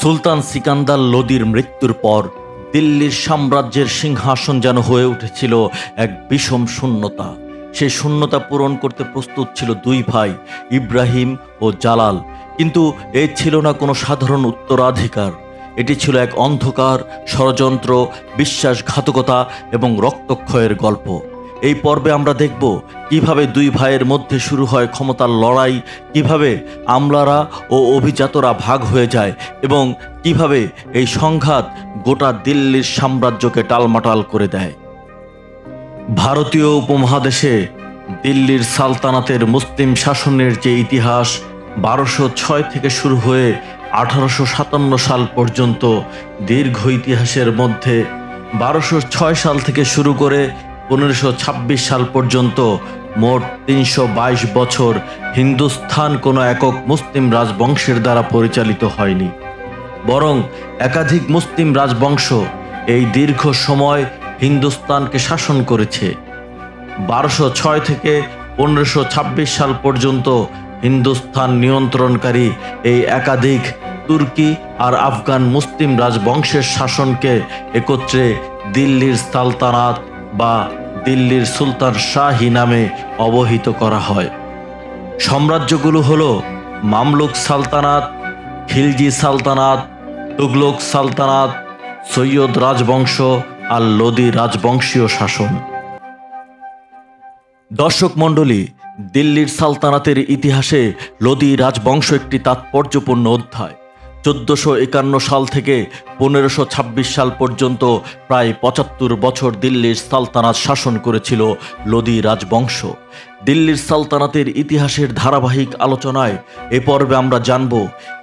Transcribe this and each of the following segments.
সুলতান সিকান্দার লোদির মৃত্যুর পর দিল্লির সাম্রাজ্যের সিংহাসন যেন হয়ে উঠেছিল এক বিষম শূন্যতা। সেই শূন্যতা পূরণ করতে প্রস্তুত ছিল দুই ভাই, ইব্রাহিম ও জালাল। কিন্তু এই ছিল না কোনো সাধারণ উত্তরাধিকার। এটি ছিল এক অন্ধকার, ষড়যন্ত্র, বিশ্বাসঘাতকতা এবং রক্তক্ষয়ের গল্প। এই পর্বে আমরা দেখব কীভাবে দুই ভাইয়ের মধ্যে শুরু হয় ক্ষমতার লড়াই, কীভাবে আমলারা ও অভিজাতরা ভাগ হয়ে যায় এবং কীভাবে এই সংঘাত গোটা দিল্লির সাম্রাজ্যকে টালমাটাল করে দেয়। ভারতীয় উপমহাদেশে দিল্লির সালতানাতের মুসলিম শাসনের যে ইতিহাস বারোশো ছয় থেকে শুরু হয়ে আঠারোশো সাতান্ন সাল পর্যন্ত দীর্ঘ ইতিহাসের মধ্যে বারোশো ছয় সাল থেকে শুরু করে পনেরোশো সাল পর্যন্ত মোট তিনশো বাইশ বছর হিন্দুস্থান কোনো একক মুসলিম রাজবংশের দ্বারা পরিচালিত হয়নি। বরং একাধিক মুসলিম রাজবংশ এই দীর্ঘ সময় হিন্দুস্তানকে শাসন করেছে। বারোশো ছয় থেকে পনেরোশো সাল পর্যন্ত হিন্দুস্থান নিয়ন্ত্রণকারী এই একাধিক তুর্কি আর আফগান মুসলিম রাজবংশের শাসনকে একত্রে দিল্লির সালতানাত বা দিল্লির সুলতান শাহী নামে অবহিত করা হয়। সাম্রাজ্যগুলো হল মামলুক সালতানাত, খিলজি সালতানাত, তুগলক সালতানাত, সৈয়দ রাজবংশ আর লোদি রাজবংশীয় শাসন। দর্শক মণ্ডলী, দিল্লির সালতানাতের ইতিহাসে লোদি রাজবংশ একটি তাৎপর্যপূর্ণ অধ্যায়। চোদ্দশো একান্ন সাল থেকে পনেরোশো ছাব্বিশ সাল পর্যন্ত প্রায় পঁচাত্তর বছর দিল্লির সালতানাত শাসন করেছিল লোদি রাজবংশ। দিল্লির সালতানাতের ইতিহাসের ধারাবাহিক আলোচনায় এ পর্বে আমরা জানব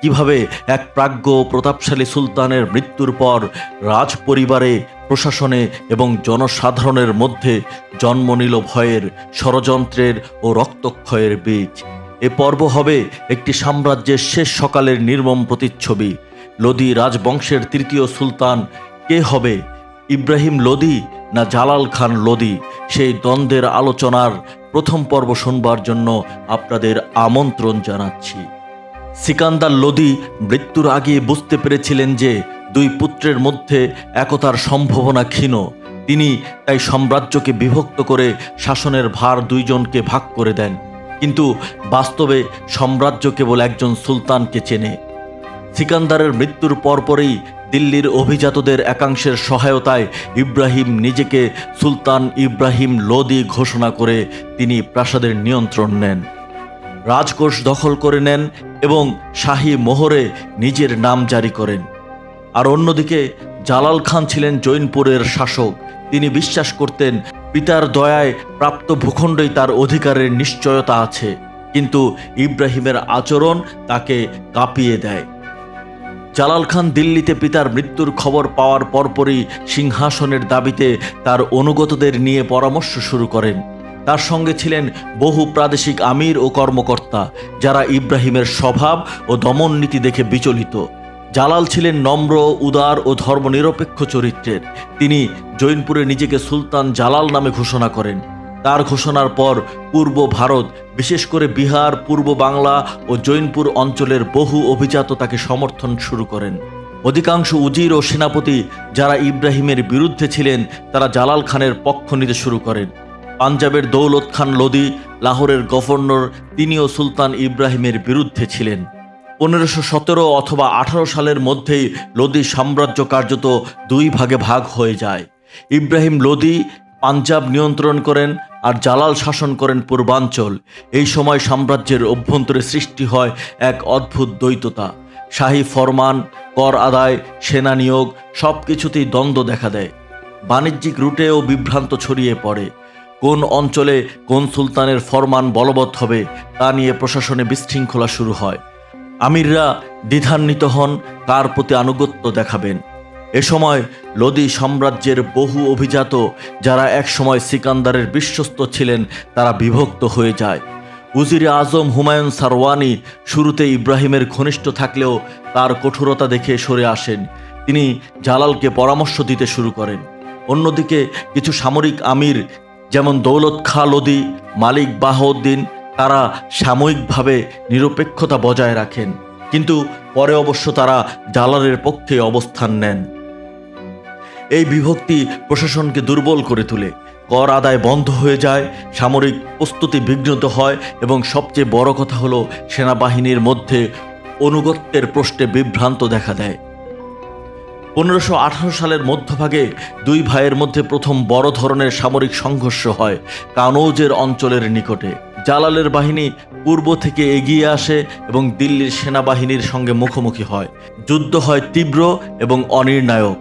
কীভাবে এক প্রাজ্ঞ প্রতাপশালী সুলতানের মৃত্যুর পর রাজ পরিবারে প্রশাসনে এবং জনসাধারণের মধ্যে জন্ম নিল ভয়ের, ষড়যন্ত্রের ও রক্তক্ষয়ের বীজ। এ পর্ব হবে একটি সাম্রাজ্যের শেষ সকালের নির্মম প্রতিচ্ছবি। লোদি রাজবংশের তৃতীয় সুলতান কে হবে? ইব্রাহিম লোদি না জালাল খান লোদি? সেই দ্বন্দ্বের আলোচনার প্রথম পর্ব শুনবার জন্য আপনাদের আমন্ত্রণ জানাচ্ছি। সিকান্দার লোদি মৃত্যুর আগে বুঝতে পেরেছিলেন যে দুই পুত্রের মধ্যে একতার সম্ভাবনা ক্ষীণ। তিনি তাই সাম্রাজ্যকে বিভক্ত করে শাসনের ভার দুইজনকে ভাগ করে দেন। কিন্তু বাস্তবে সাম্রাজ্য কেবল একজন সুলতানকে চেনে। সিকান্দারের মৃত্যুর পরপরই দিল্লির অভিজাতদের একাংশের সহায়তায় ইব্রাহিম নিজেকে সুলতান ইব্রাহিম লোদি ঘোষণা করে তিনি প্রাসাদের নিয়ন্ত্রণ নেন, রাজকোষ দখল করে নেন এবং শাহী মোহরে নিজের নাম জারি করেন। আর অন্যদিকে জালাল খান ছিলেন জৈনপুরের শাসক। তিনি বিশ্বাস করতেন পিতার দয়ায় প্রাপ্ত ভূখণ্ডই তার অধিকারের নিশ্চয়তা আছে। কিন্তু ইব্রাহিমের আচরণ তাকে কাঁপিয়ে দেয়। জালাল খান দিল্লিতে পিতার মৃত্যুর খবর পাওয়ার পরপরই সিংহাসনের দাবিতে তার অনুগতদের নিয়ে পরামর্শ শুরু করেন। তার সঙ্গে ছিলেন বহু প্রাদেশিক আমির ও কর্মকর্তা, যারা ইব্রাহিমের স্বভাব ও দমন নীতি দেখে বিচলিত। জালাল ছিলেন নম্র, উদার ও ধর্মনিরপেক্ষ চরিত্রের। তিনি জৈনপুরে নিজেকে সুলতান জালাল নামে ঘোষণা করেন। তার ঘোষণার পর পূর্ব ভারত, বিশেষ করে বিহার, পূর্ব বাংলা ও জৈনপুর অঞ্চলের বহু অভিজাত তাকে সমর্থন শুরু করেন। অধিকাংশ উজির ও সেনাপতি যারা ইব্রাহিমের বিরুদ্ধে ছিলেন, তারা জালাল খানের পক্ষ নিতে শুরু করেন। পাঞ্জাবের দৌলত খান লোদি, লাহোরের গভর্নর, তিনিও সুলতান ইব্রাহিমের বিরুদ্ধে ছিলেন। পনেরোশো সতেরো অথবা আঠারো সালের মধ্যেই লোদি সাম্রাজ্য কার্যত দুই ভাগে ভাগ হয়ে যায়। ইব্রাহিম লোদি পাঞ্জাব নিয়ন্ত্রণ করেন আর জালাল শাসন করেন পূর্বাঞ্চল। এই সময় সাম্রাজ্যের অভ্যন্তরে সৃষ্টি হয় এক অদ্ভুত দ্বৈততা। শাহী ফরমান, কর আদায়, সেনা নিয়োগ সব কিছুতেই দ্বন্দ্ব দেখা দেয়। বাণিজ্যিক রুটেও বিভ্রান্ত ছড়িয়ে পড়ে। কোন অঞ্চলে কোন সুলতানের ফরমান বলবৎ হবে তা নিয়ে প্রশাসনে বিশৃঙ্খলা শুরু হয়। আমিররা দ্বিধান্বিত হন, কার প্রতি আনুগত্য দেখাবেন। এ সময় লোদি সাম্রাজ্যের বহু অভিজাত যারা একসময় সিকান্দারের বিশ্বস্ত ছিলেন, তারা বিভক্ত হয়ে যায়। উজিরে আজম হুমায়ুন সারওয়ানি শুরুতে ইব্রাহিমের ঘনিষ্ঠ থাকলেও তার কঠোরতা দেখে সরে আসেন। তিনি জালালকে পরামর্শ দিতে শুরু করেন। অন্যদিকে কিছু সামরিক আমির, যেমন দৌলত খা লোদি, মালিক বাহাউদ্দিন তারা সাময়িকভাবে নিরপেক্ষতা বজায় রাখেন, কিন্তু পরে অবশ্য তারা জালালের পক্ষে অবস্থান নেন। এই বিভক্তি প্রশাসনকে দুর্বল করে তোলে, কর আদায় বন্ধ হয়ে যায়, সামরিক প্রস্তুতি বিঘ্নিত হয় এবং সবচেয়ে বড় কথা হলো সেনাবাহিনীর মধ্যে অনুগত্যের প্রশ্নে বিভ্রান্ত দেখা দেয়। পনেরোশো আঠারো সালের মধ্যভাগে দুই ভাইয়ের মধ্যে প্রথম বড় ধরনের সামরিক সংঘর্ষ হয় কানৌজের অঞ্চলের নিকটে। জালালের বাহিনী পূর্ব থেকে এগিয়ে আসে এবং দিল্লির সেনাবাহিনীর সঙ্গে মুখোমুখি হয়। যুদ্ধ হয় তীব্র এবং অনির্ণায়ক।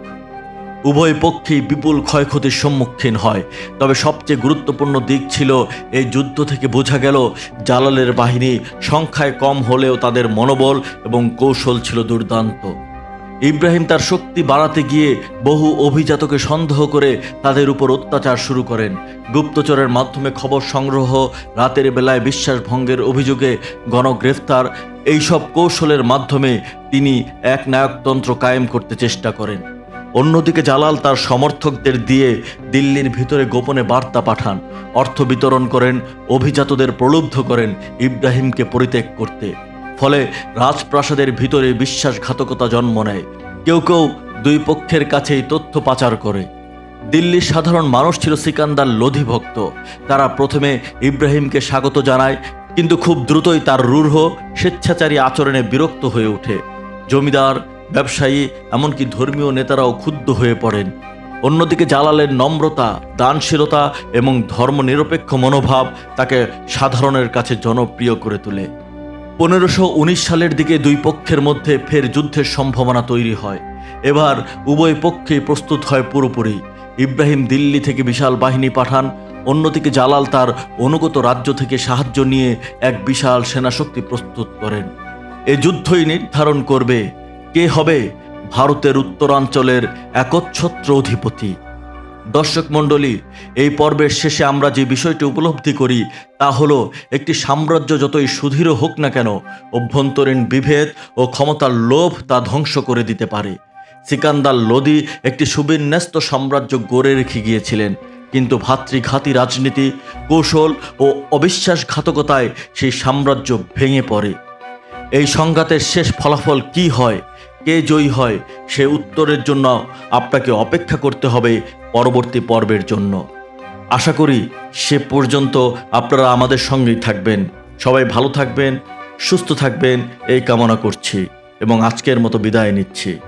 উভয় পক্ষেই বিপুল ক্ষয়ক্ষতির সম্মুখীন হয়। তবে সবচেয়ে গুরুত্বপূর্ণ দিক ছিল, এই যুদ্ধ থেকে বোঝা গেল, জালালের বাহিনী সংখ্যায় কম হলেও তাদের মনোবল এবং কৌশল ছিল দুর্দান্ত। ইব্রাহিম তার শক্তি বাড়াতে গিয়ে বহু অভিজাতকে সন্দেহ করে তাদের উপর অত্যাচার শুরু করেন। গুপ্তচরের মাধ্যমে খবর সংগ্রহ, রাতের বেলায় বিশ্বাস ভঙ্গের অভিযোগে গণগ্রেফতার, এইসব কৌশলের মাধ্যমে তিনি এক নায়কতন্ত্র কায়েম করতে চেষ্টা করেন। অন্যদিকে জালাল তার সমর্থকদের দিয়ে দিল্লির ভিতরে গোপনে বার্তা পাঠান। অর্থ বিতরণ করেন, অভিজাতদের প্রলুব্ধ করেন ইব্রাহিমকে পরিত্যাগ করতে। ফলে রাজপ্রাসাদের ভিতরে বিশ্বাসঘাতকতা জন্ম নেয়। কেউ কেউ দুই পক্ষের কাছেই তথ্য পাচার করে। দিল্লির সাধারণ মানুষ ছিল সিকান্দার লোধিভক্ত তারা প্রথমে ইব্রাহিমকে স্বাগত জানায়, কিন্তু খুব দ্রুতই তার রূঢ়, স্বেচ্ছাচারী আচরণে বিরক্ত হয়ে ওঠে। জমিদার, ব্যবসায়ী, এমনকি ধর্মীয় নেতারাও ক্ষুব্ধ হয়ে পড়েন। অন্যদিকে জালালের নম্রতা, দানশীলতা এবং ধর্মনিরপেক্ষ মনোভাব তাকে সাধারণের কাছে জনপ্রিয় করে তোলে। পনেরোশো সালের দিকে দুই পক্ষের মধ্যে ফের যুদ্ধের সম্ভাবনা তৈরি হয়। এবার উভয় পক্ষেই প্রস্তুত হয় পুরোপুরি। ইব্রাহিম দিল্লি থেকে বিশাল বাহিনী পাঠান, অন্যদিকে জালাল তার অনুগত রাজ্য থেকে সাহায্য নিয়ে এক বিশাল সেনাশক্তি প্রস্তুত করেন। এ যুদ্ধই নির্ধারণ করবে কে হবে ভারতের উত্তরাঞ্চলের একচ্ছত্র অধিপতি। দর্শক মণ্ডলী, এই পর্বের শেষে আমরা যে বিষয়টি উপলব্ধি করি, তা হলো একটি সাম্রাজ্য যতই সুদৃঢ় হোক না কেন, অভ্যন্তরীণ বিভেদ ও ক্ষমতার লোভ তা ধ্বংস করে দিতে পারে। সিকান্দার লোদি একটি সুবিন্যস্ত সাম্রাজ্য গড়ে রেখে গিয়েছিলেন, কিন্তু ভাতৃঘাতী রাজনীতি, কৌশল ও অবিশ্বাসঘাতকতায় সেই সাম্রাজ্য ভেঙে পড়ে। এই সংঘাতের শেষ ফলাফল কি হয়? কে জয়ী হয়, সে উত্তরের জন্য আপনাকে অপেক্ষা করতে হবে পরবর্তী পর্বের জন্য। আশা করি সে পর্যন্ত আপনারা আমাদের সঙ্গেই থাকবেন। সবাই ভালো থাকবেন, সুস্থ থাকবেন, এই কামনা করছি এবং আজকের মতো বিদায় নিচ্ছি।